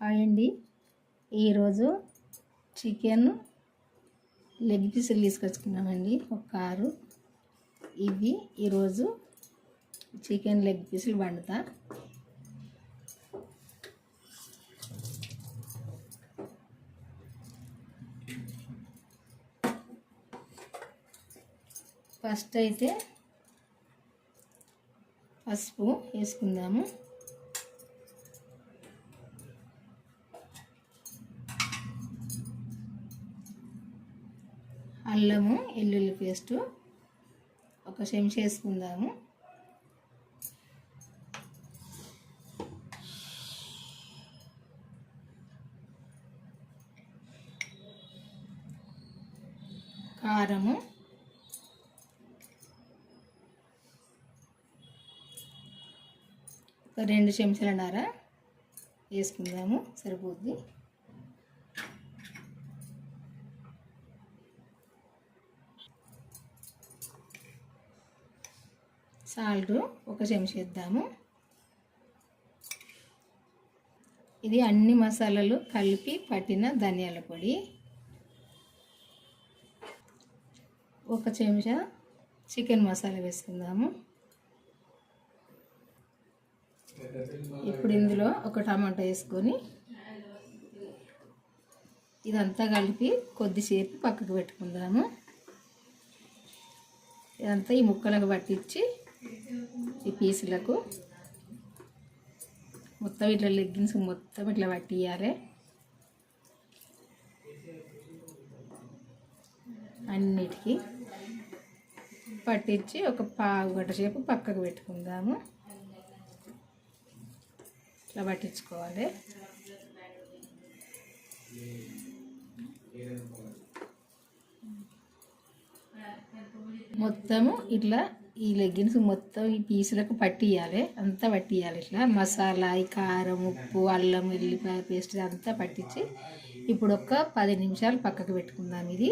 Hi అండి. ఈరోజు chicken leg పీసులు తీసుకొచ్చుకున్నామండి. ఒక కారు. ఇవి ఈరోజు చికెన్ లెగ్ పీసులు వండుతా. ఫస్ట్ అయితే పసుపు వేసుకుందాము. అల్లము వెల్లుల్లి పేస్టు ఒక చెంచా వేసుకుందాము కారము ఒక రెండు చెంచాల నార వేసుకుందాము సరిపోద్ది. సాల్ట్ ఒక చెంచేద్దాము ఇది అన్ని మసాలాలు కలిపి పట్టిన ధనియాల పొడి. ఒక చెంచా చికెన్ మసాలా వేసుకుందాము. ఇప్పుడు ఇందులో ఒక టమాటా వేసుకొని ఇదంతా కలిపి కొద్దిసేపు పక్కకు పెట్టుకుందాము. ఇదంతా ఈ ముక్కలకు పట్టించి ఈ పీసులకు మొత్తం ఇట్లా లెగ్గిన్స్ మొత్తం ఇట్లా పట్టియాలి. అన్నిటికీ పట్టించి ఒక పావు గంట సేపు పక్కకు పెట్టుకుందాము. ఇట్లా పట్టించుకోవాలి. మొత్తము ఇట్లా ఈ లెగ్గిన్స్ మొత్తం ఈ పీసులకు పట్టియాలి అంతా పట్టియాలి ఇట్లా. మసాలా ఈ కారం ఉప్పు అల్లం వెల్లిపాయ పేస్ట్ అంతా పట్టించి ఇప్పుడు ఒక పది నిమిషాలు పక్కకు పెట్టుకుందాం ఇది.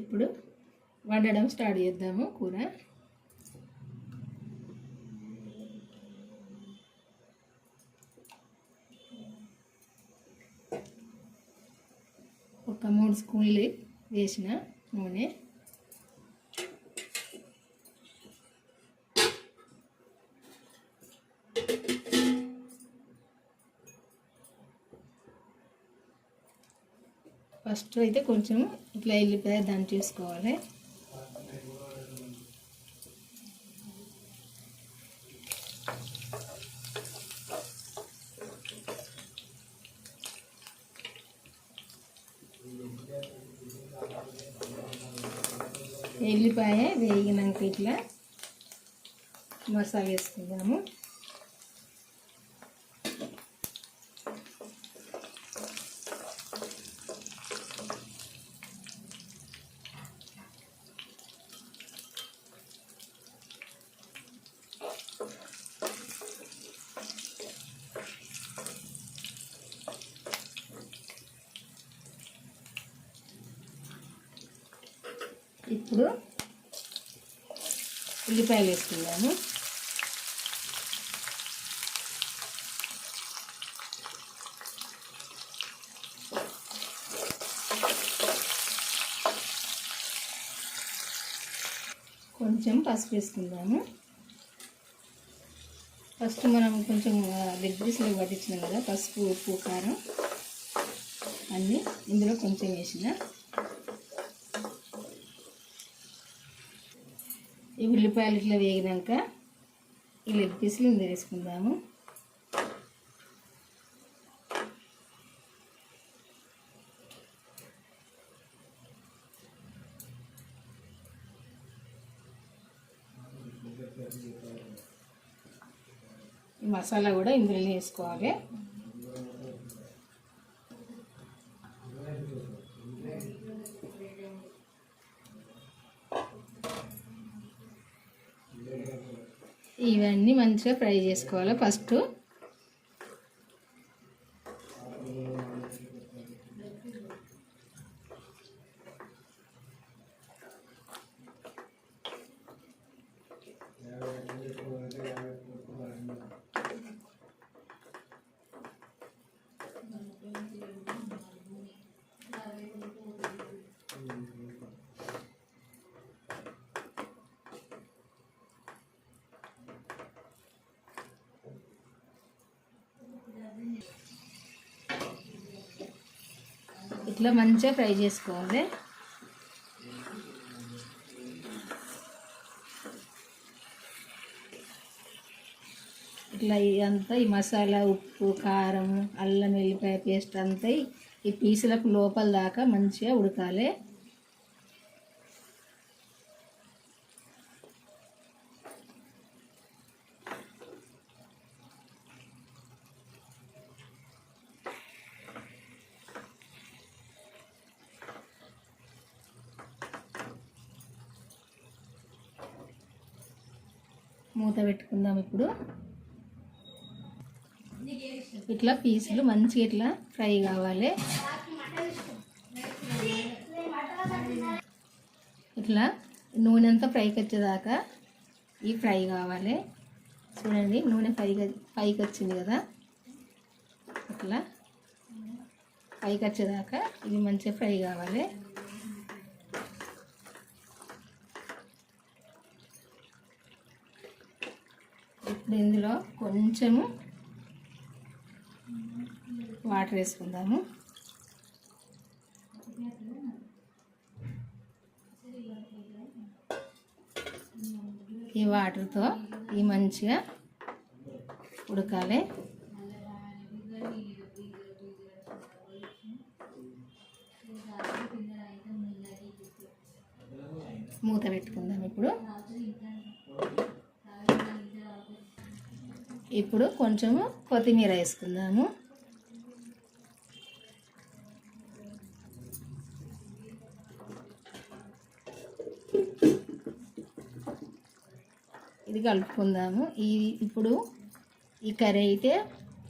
ఇప్పుడు వండడం స్టార్ట్ చేద్దాము కూర. ఒక మూడు స్పూన్లు వేసిన నూనె. ఫస్ట్ అయితే కొంచెం ఇట్లా ఎల్లిపాయ దాన్ని చేసుకోవాలి ఎల్లిపాయ వేగినాక ఇట్లా మసాలా వేసుకుందాము. ఇప్పుడు ఉల్లిపాయలు వేసుకుందాము. కొంచెం పసుపు వేసుకుందాము. ఫస్ట్ మనం కొంచెం లెగ్ పీసులు పట్టించినాం కదా పసుపు ఉప్పు కారం అన్నీ ఇందులో కొంచెం వేసిన. ఈ ఉల్లిపాయలు ఇట్లా వేగినాక ఈ లెగ్ పీసులు ఇందులో వేసుకుందాము. మసాలా కూడా ఇందులో వేసుకోవాలి. ఇవన్నీ మంచిగా ఫ్రై చేసుకోవాలి ఫస్ట్. ఇట్లా మంచిగా ఫ్రై చేసుకోవాలి. ఇట్లా అంతా ఈ మసాలా ఉప్పు కారం అల్లం వెల్లిపాయ పేస్ట్ అంతా ఈ- ఈ పీసులకు లోపల దాకా మంచిగా ఉడకాలి. మూత పెట్టుకుందాం ఇప్పుడు. ఇట్లా పీసులు మంచిగా ఇట్లా ఫ్రై కావాలి. ఇట్లా నూనె అంతా ఫ్రైకి వచ్చేదాకా ఈ ఫ్రై కావాలి. చూడండి నూనె పైకి పైకి వచ్చింది కదా. ఇట్లా పైకి వచ్చేదాకా ఇది మంచిగా ఫ్రై కావాలి. ఇప్పుడు ఇందులో కొంచెము వాటర్ వేసుకుందాము. ఈ వాటర్తో ఈ మంచిగా ఉడకాలి. మూత పెట్టుకుందాం ఇప్పుడు. ఇప్పుడు కొంచెము కొత్తిమీర వేసుకుందాము. ఇది కలుపుకుందాము. ఈ ఇప్పుడు ఈ కర్రీ అయితే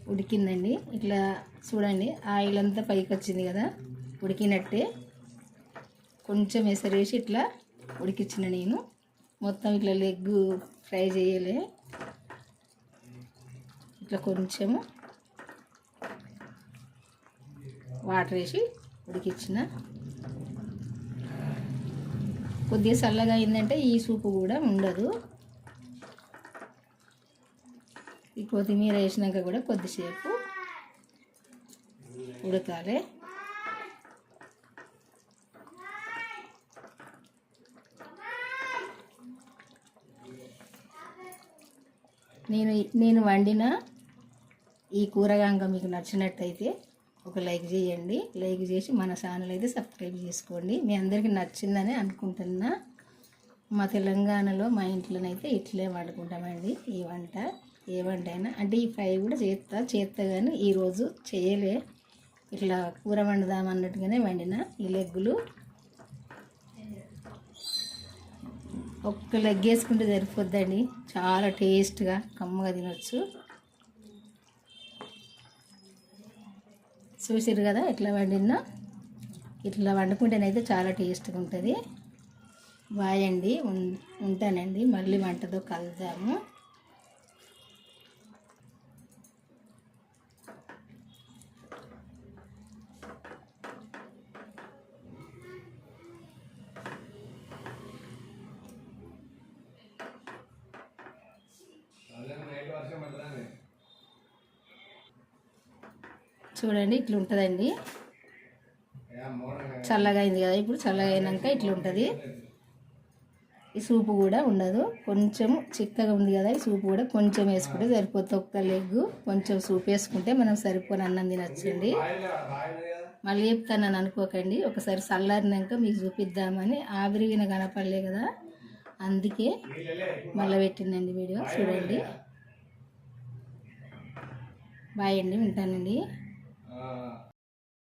ఉడికిందండి. ఇట్లా చూడండి ఆయిల్ అంతా పైకి వచ్చింది కదా ఉడికినట్టే. కొంచెం ఎసరేసి ఇట్లా ఉడికించిన నేను. మొత్తం ఇట్లా లెగ్ ఫ్రై చేయలే. ఇట్లా కొంచెము వాటర్ వేసి ఉడికించిన కొద్దిగా చల్లగా అయిందంటే ఈ సూపు కూడా ఉండదు. ఈ కొత్తిమీర వేసినాక కూడా కొద్దిసేపు ఉడకాలి. నేను నేను వండిన ఈ కూరగాంగ మీకు నచ్చినట్టయితే ఒక లైక్ చేయండి. లైక్ చేసి మన ఛానల్ అయితే సబ్స్క్రైబ్ చేసుకోండి. మీ అందరికీ నచ్చిందని అనుకుంటున్నా మా తెలంగాణలో మా ఇంట్లోనైతే ఇట్లే వండుకుంటామండి. ఈ వంట ఏ వంట అయినా. అంటే ఈ ఫ్రై కూడా చేస్తా చేస్తా కానీ ఈరోజు చేయలే. ఇట్లా కూర వండుదాం అన్నట్టుగానే వండిన. ఈ లెగ్గులు ఒక్క లెగ్ వేసుకుంటే సరిపోద్దండి. చాలా టేస్ట్గా కమ్మగా తినొచ్చు. చూసారు కదా ఎట్లా వండినా? ఇట్లా వండుకుంటేనైతే చాలా టేస్ట్గా ఉంటుంది వాయండి అండి ఉంటానండి. మళ్ళీ వంటతో కలుద్దాము. చూడండి ఇట్లా ఉంటుందండి చల్లగా అయింది కదా ఇప్పుడు చల్లగా అయినాక ఇట్లా ఉంటుంది ఈ సూపు కూడా ఉండదు. కొంచెం చిక్కగా ఉంది కదా ఈ సూపు కూడా కొంచెం వేసుకుంటే సరిపోతుంది. ఒక్క లెగ్ కొంచెం సూప్ వేసుకుంటే మనం సరిపోని అన్నం తినచ్చండి. మళ్ళీ చెప్తానని అనుకోకండి. ఒకసారి చల్లారినాక మీకు చూపిద్దామని. ఆవిరిగిన కనపడలే కదా అందుకే మళ్ళీ పెట్టిందండి వీడియో. చూడండి. బాయ్ అండి ఉంటానండి. 啊。